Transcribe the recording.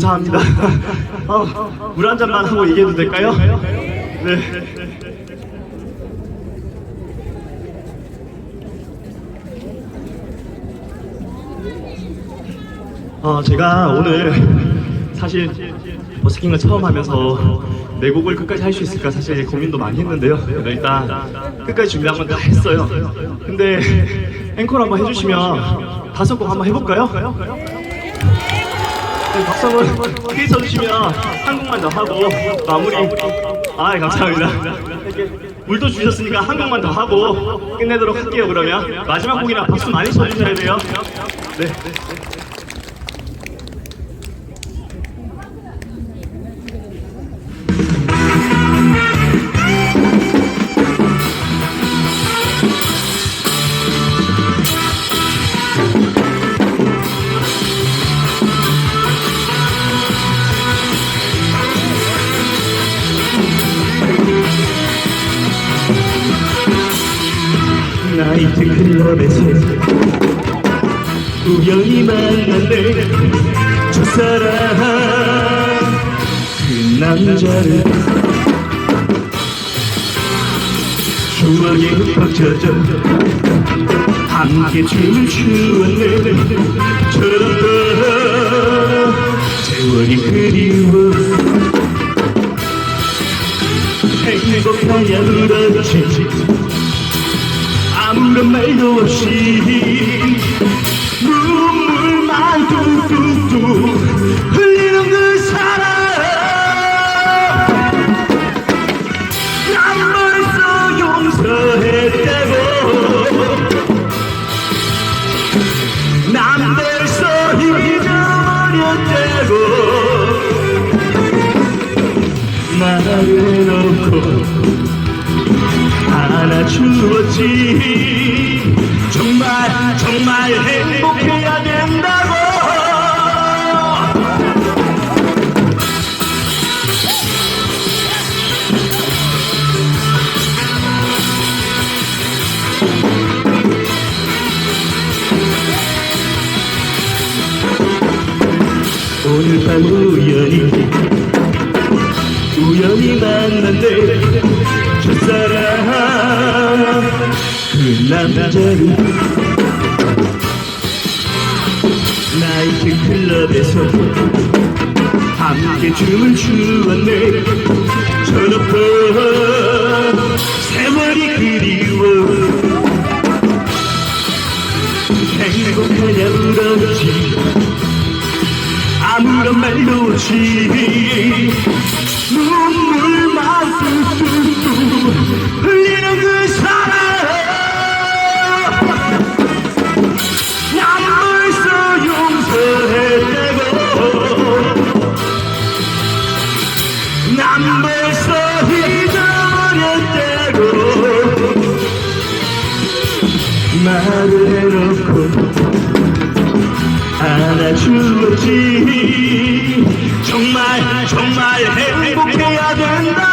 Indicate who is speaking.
Speaker 1: 감사합니다. 어, 물한 잔만 하고 얘기해도 될까요? 네. 어, 제가 오늘 사실 버스킹을 처음 하면서 내 곡을 끝까지 할 수 있을까 사실 고민도 많이 했는데요. 일단 끝까지 준비한 건 다 했어요. 근데 앵콜 한번 해주시면 다섯 곡 한번 해볼까요? 네, 한번 크게 쳐주시면 한 곡만 더 하고 마무리. 아, 감사합니다. 물도 주셨으니까 한 곡만 더 하고 끝내도록 할게요. 그러면 마지막 곡이라 박수 많이 쳐주셔야 돼요. 네. 나이트 클럽에서 우연히 내 첫사랑 그 남자를. 추억에 젖어. 함께 춤을 추었네. 저렇던 세월이 그리워. 행복하냐 그렇 없이 눈물만 뚝뚝뚝 흘리는 그 사람 난 벌써 용서했다고. 난 벌써 잊어버렸다고. 말을 해놓고 안아주었지 정말 행복해야 된다고. 오늘 밤 우연히 우연히 만난데 첫사랑 그 남자를 나이트 클럽에서 함께 춤을 추었네. 저녁부터 세월이 그리워. 행복하냐 물었지. 아무런 말도 없이 난 벌써 잊어버렸다고 말을 해놓고 안아주었지. 정말 정말 행복해야 된다